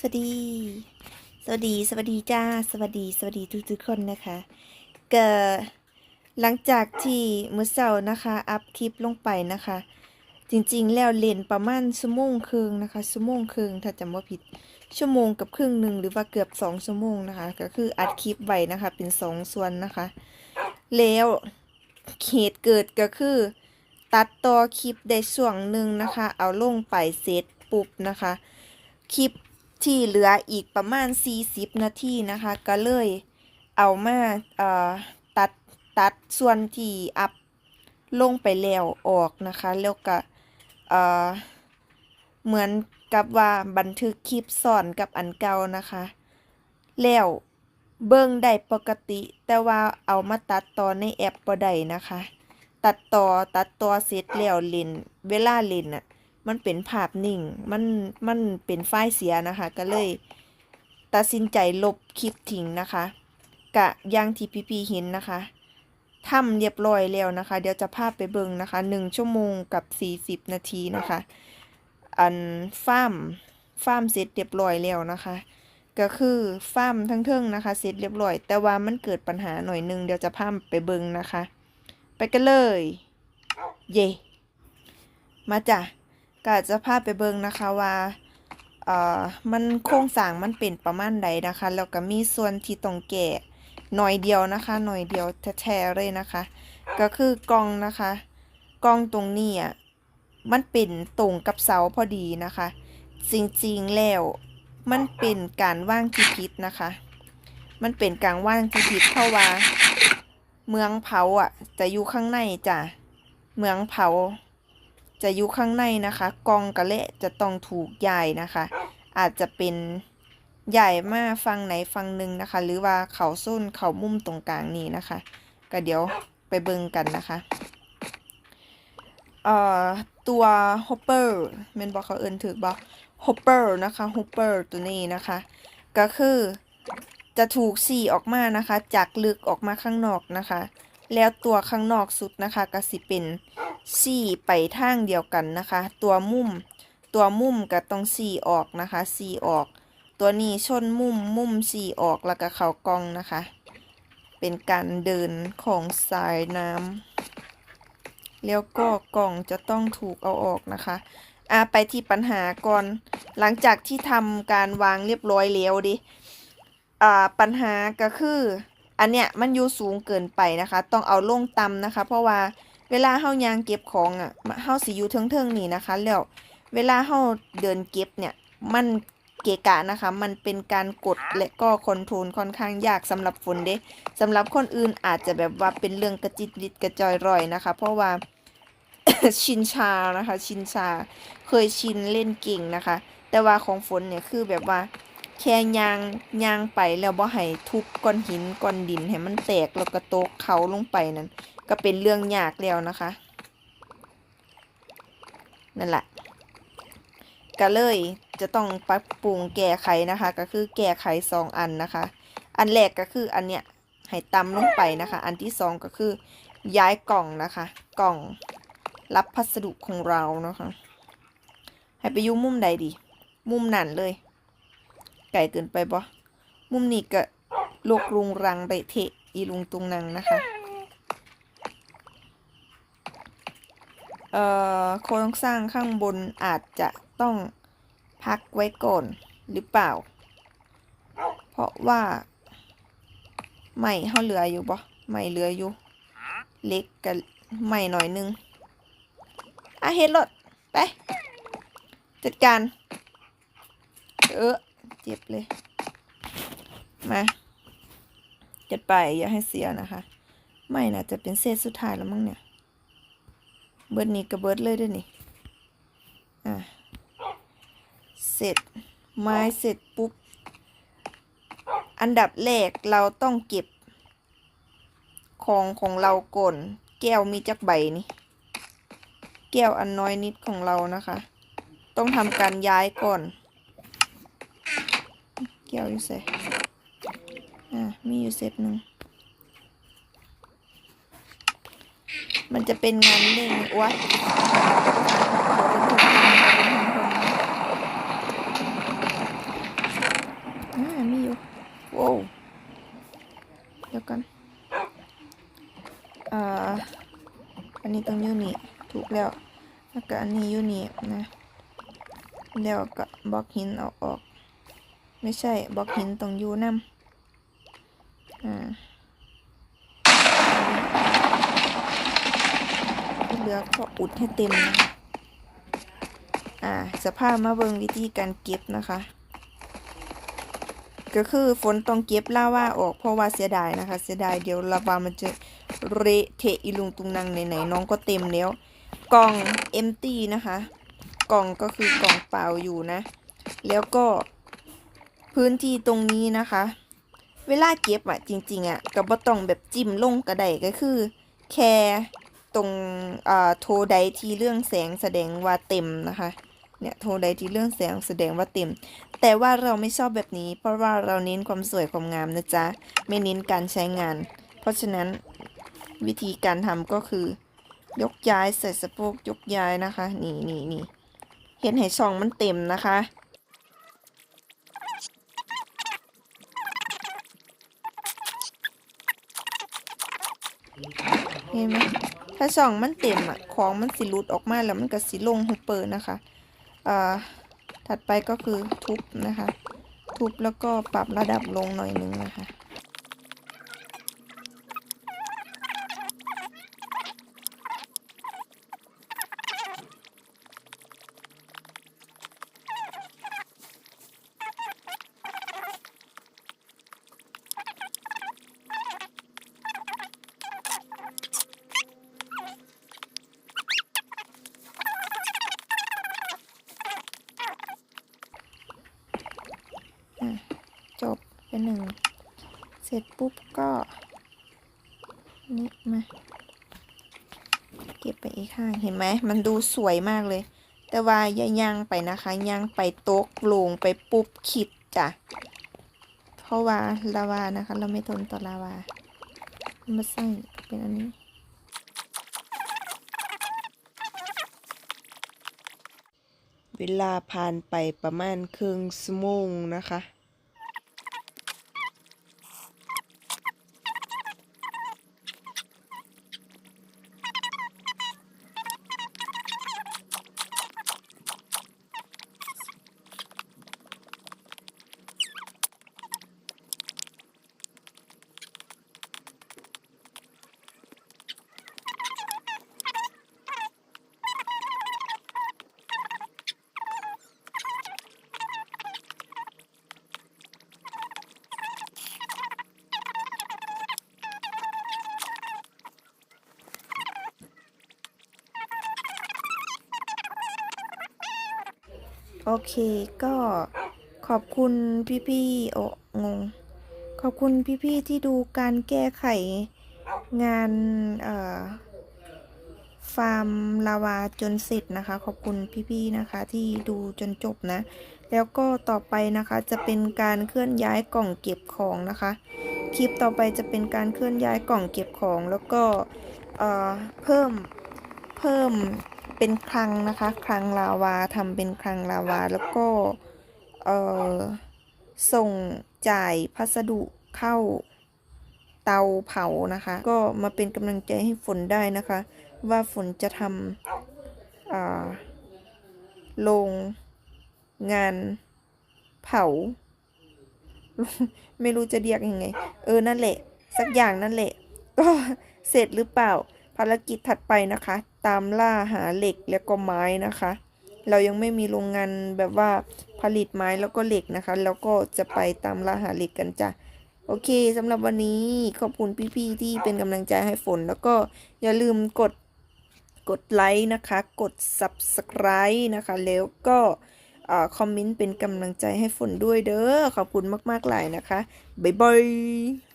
สวัสดี สวัสดี สวัสดีจ้า สวัสดี สวัสดีทุกทุกคนนะคะ เก็หลังจากที่มือเช้านะคะ อัพคลิปลงไปนะคะ จริงๆ แล้วเล่นประมาณชั่วโมงครึ่งนะคะชั่วโมงครึ่งถ้าจำว่าผิด ชั่วโมงกับครึ่งหนึ่งหรือว่าเกือบสองชั่วโมงนะคะ ก็คืออัดคลิปไว้นะคะ เป็นสองส่วนนะคะ แล้วเหตุเกิดก็คือ ตัดต่อคลิปได้ช่วงหนึ่งนะคะ เอาลงไปเสร็จปุ๊บนะคะ คลิป ที่เหลืออีกประมาณ 40 นาทีนะคะ ก็เลยเอามาเอ่อตัดตัดส่วนที่อัพลงไปแล้วออกนะคะ แล้วก็เอ่อเหมือนกับว่าบันทึกคลิปซ่อนกับอันเก่านะคะ แล้วเบิ่งได้ปกติ แต่ว่าเอามาตัดต่อในแอปบ่ได้นะคะ ตัดต่อตัดต่อเสร็จแล้วเล่นเวลาเล่นน่ะ มันเป็นภาพนิ่ง มัน มันเป็นไฟล์เสียนะคะ ก็เลย ตัดสินใจลบคลิปทิ้งนะคะ กะย่างที่พี่พีเห็นนะคะทำเรียบร้อยแล้วนะคะ เดี๋ยวจะภาพไปเบิ่งนะคะหนึ่งชั่วโมงกับสี่สิบนาทีนะคะ อันฟาร์มฟาร์มเสร็จเรียบร้อยแล้วนะคะก็คือฟาร์มทั้งเทิงนะคะเสร็จเรียบร้อย แต่ว่ามันเกิดปัญหาหน่อยหนึงเดี๋ยวจะพาไปเบิ่งนะคะ ไปกันเลย เย่มาจ้ะ ก็จะพาไปเบิ่งนะคะว่าเอ่อมันโครงสร้างมันเป็นประมาณใดนะคะ แล้วก็มีส่วนที่ต้องแก้หน่อยเดียวนะคะ หน่อยเดียวแท้ๆเลยนะคะ ก็คือกล้องนะคะกล้องตรงนี้อะมันเป็นตรงกับเสาพอดีนะคะ จริงๆแล้วมันเป็นการว่างที่ผิดนะคะ มันเป็นการว่างที่ผิดเพราะว่า เมืองเผาอะจะอยู่ข้างในจ้ะเมืองเผา จะอยู่ข้างในนะคะ กองกระเละจะต้องถูกย้ายนะคะ อาจจะเป็นใหญ่มาฟังไหนฟังหนึ่งนะคะ หรือว่าเขาส้นเขามุมตรงกลางนี้นะคะ ก็เดี๋ยวไปเบิ่งกันนะคะเอ่อตัวฮอปเปอร์เมนบอกเขาเอินถือบอกฮอปเปอร์นะคะฮอปเปอร์ตัวนี้นะคะ ก็คือจะถูกสีออกมานะคะ จากลึกออกมาข้างนอกนะคะ แล้วตัวข้างนอกสุดนะคะก็สิเป็นสี่ไปทางเดียวกันนะคะ ตัวมุมตัวมุมก็ต้องสี่ออกนะคะสี่ออก ตัวนี้ชนมุมมุมสี่ออกแล้วก็เข่ากองนะคะ เป็นการเดินของสายน้ำแล้วก็กล่องจะต้องถูกเอาออกนะคะอ่าไปที่ปัญหาก่อน หลังจากที่ทำการวางเรียบร้อยแล้วดิอ่าปัญหาก็คือ อันเนี้ยมันอยู่สูงเกินไปนะคะ ต้องเอาลงต่ำนะคะ เพราะว่าเวลาเฮายางเก็บของอะเฮาสิอยู่เทิงๆนี่นะคะ แล้วเวลาเฮาเดินเก็บเนี่ยมันเกะกะนะคะ มันเป็นการกดและก็คอนโทรลค่อนข้างยากสำหรับฝนเด้สำหรับคนอื่นอาจจะแบบว่าเป็นเรื่องกระจิตริดกระจอยร่อยนะคะ เพราะว่าชินชานะคะ ชินชา เคยชินเล่นเก่งนะคะ แต่ว่าของฝนเนี่ยคือแบบว่า แค่ยางยางไปแล้วบ่ให้ทุบก้อนหินก้อนดินให้มันแตกแล้วก็ตกเขาลงไปนั่นก็เป็นเรื่องยากแล้วนะคะ นั่นแหละก็เลยจะต้องปรับปรุงแก้ไขนะคะ ก็คือแก้ไขสองอันนะคะ อันแรกก็คืออันเนี้ยให้ตำลงไปนะคะ อันที่สองก็คือ ย้ายกล่องนะคะ กล่องรับพัสดุของเรานะคะ ให้ไปยู่มุมใดดี มุมนั่นเลย ไก่เกินไปบ่มุมนี้ก็ลกรุงรังไปเทะอีลุงตุงนังนะคะเอ่อโครงสร้างข้างบนอาจจะต้องพักไว้ก่อนหรือเปล่า เพราะว่าไม่เฮาเหลืออยู่บ่ไม่เหลืออยู่ เล็กกับไม่หน่อยนึงอะเฮ็ดรถไป จัดการ เออ เจ็บเลย มาจัดไปอย่าให้เสียนะคะ ไม่น่าจะเป็นเศษสุดท้ายแล้วมั้งเนี่ย เบิร์ดนี่กับเบิร์ดเลยด้วยนี่ อะ เสร็จ ไม้เสร็จปุ๊บ อันดับแรกเราต้องเก็บ ของของเราก่อน แก้วมีจักใบนี่ แก้วอันน้อยนิดของเรานะคะ ต้องทำการย้ายก่อน เกี่ยวอยู่เสร็จอ่ามีอยู่เซตหนึ่งมันจะเป็นงานเล่งวะมีอยู่ว้าวเดี๋ยวกันอ่าอันนี้ต้องยูนี่ ถูกแล้วแล้วก็อันนี้ยูนี่นะแล้วก็บล็อกหินเอาออก ไม่ใช่บล็อกหินตรงอยู่นํอ่าเหลือก็อุดให้เต็มนะอ่าสภาพมาเบิงวิธีการเก็บนะคะ ก็คือฝนต้องเก็บลาว่าออกเพราะว่าเสียดายนะคะ เสียดายเดี๋ยวลาวามันจะเละเทะอีลุงตุงนังไหนๆน้องก็เต็มแล้ว กล่องเอมตี้นะคะ กล่องก็คือกล่องเปล่าอยู่นะ แล้วก็ พื้นที่ตรงนี้นะคะ เวลาเก็บอะจริง ๆอะก็บ่ต้องแบบจิ้มลงกระไดก็คือ แค่ตรงอ่าโทใดที่เรื่องแสงแสดงว่าเต็มนะคะเนี่ยโทใดที่เรื่องแสงแสดงว่าเต็ม แต่ว่าเราไม่ชอบแบบนี้ เพราะว่าเราเน้นความสวยความงามนะจ๊ะไม่เน้นการใช้งาน เพราะฉะนั้นวิธีการทำก็คือยกย้ายใส่สะโพกยกย้ายนะคะ นี่นี่นี่เห็นให้ช่องมันเต็มนะคะ เห็นไหมถ้าช่องมันเต็มอะของมันสิหลุดออกมาแล้วมันก็สิลงฮุปเปอร์นะคะอ่าถัดไปก็คือทุบนะคะ ทุบแล้วก็ปรับระดับลงหน่อยนึงนะคะ จบ เป็นหนึ่งเสร็จปุ๊บก็นี่มาเก็บไปอีกข้างเห็นไหมมันดูสวยมากเลย แต่ว่าย่าย่างไปนะคะย่างไปโต๊ะลงไปปุ๊บขิดจ้ะเพราะว่าลาวานะคะ เราไม่ทนต่อลาวามาใส่เป็นอันนี้เวลาผ่านไปประมาณครึ่งชั่วโมงนะคะ โอเคก็ขอบคุณพี่ๆโอ้งง ขอบคุณพี่ๆที่ดูการแก้ไขงานเอ่อฟาร์มลาวาจนเสร็จนะคะ ขอบคุณพี่ๆนะคะ ที่ดูจนจบนะ แล้วก็ต่อไปนะคะจะเป็นการเคลื่อนย้ายกล่องเก็บของนะคะ คลิปต่อไปจะเป็นการเคลื่อนย้ายกล่องเก็บของ แล้วก็เอ่อเพิ่มเพิ่ม เป็นคลังนะคะ คลังลาวาทำเป็นคลังลาวา แล้วก็เอ่อส่งจ่ายพัสดุเข้าเตาเผานะคะ ก็มาเป็นกำลังใจให้ฝนได้นะคะ ว่าฝนจะทำอ่าโรงงานเผา ไม่รู้จะเรียกยังไง เออนั่นแหละ สักอย่างนั่นแหละ ก็เสร็จหรือเปล่า ภารกิจถัดไปนะคะ ตามล่าหาเหล็กแล้วก็ไม้นะคะ เรายังไม่มีโรงงานแบบว่าผลิตไม้แล้วก็เหล็กนะคะ แล้วก็จะไปตามล่าหาเหล็กกันจ้ะโอเคสำหรับวันนี้ขอบคุณพี่ๆที่เป็นกำลังใจให้ฝน แล้วก็อย่าลืมกดกดไลค์นะคะ กด subscribe นะคะ แล้วก็คอมเมนต์เป็นกำลังใจให้ฝนด้วยเด้อขอบคุณมากๆหลายนะคะ บ๊ายบาย